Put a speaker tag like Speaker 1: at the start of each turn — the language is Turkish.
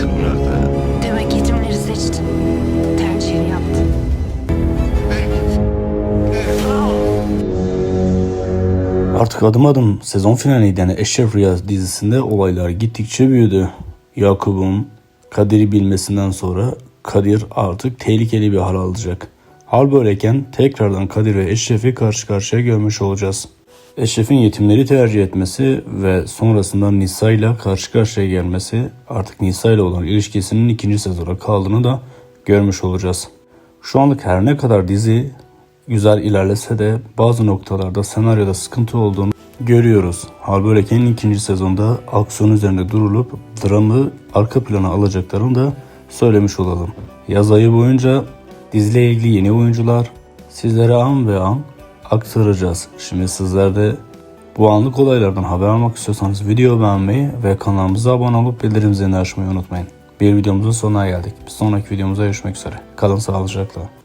Speaker 1: yetim bıraktı.
Speaker 2: Demek yetimleri seçtin. Tercihini yaptın.
Speaker 3: Artık adım adım sezon finaline giden Eşref Rüya dizisinde olaylar gittikçe büyüdü. Yakup'un Kadir'i bilmesinden sonra Kadir artık tehlikeli bir hal alacak. Hal böyleyken tekrardan Kadir ve Eşref'i karşı karşıya görmüş olacağız. Eşref'in yetimleri tercih etmesi ve sonrasında Nisa ile karşı karşıya gelmesi artık Nisa ile olan ilişkisinin ikinci sezona kaldığını da görmüş olacağız. Şu anlık her ne kadar dizi güzel ilerlese de bazı noktalarda senaryoda sıkıntı olduğunu görüyoruz. Hal böyleyken ikinci sezonda aksiyon üzerinde durulup dramı arka plana alacaklarını da söylemiş olalım. Yaz ayı boyunca diziyle ilgili yeni oyuncular sizlere an ve an aktaracağız. Şimdi sizler de bu anlık olaylardan haber almak istiyorsanız video beğenmeyi ve kanalımıza abone olup bildirim zilini açmayı unutmayın. Bir videomuzun sonuna geldik. Bir sonraki videomuzda görüşmek üzere. Kalın sağlıcakla.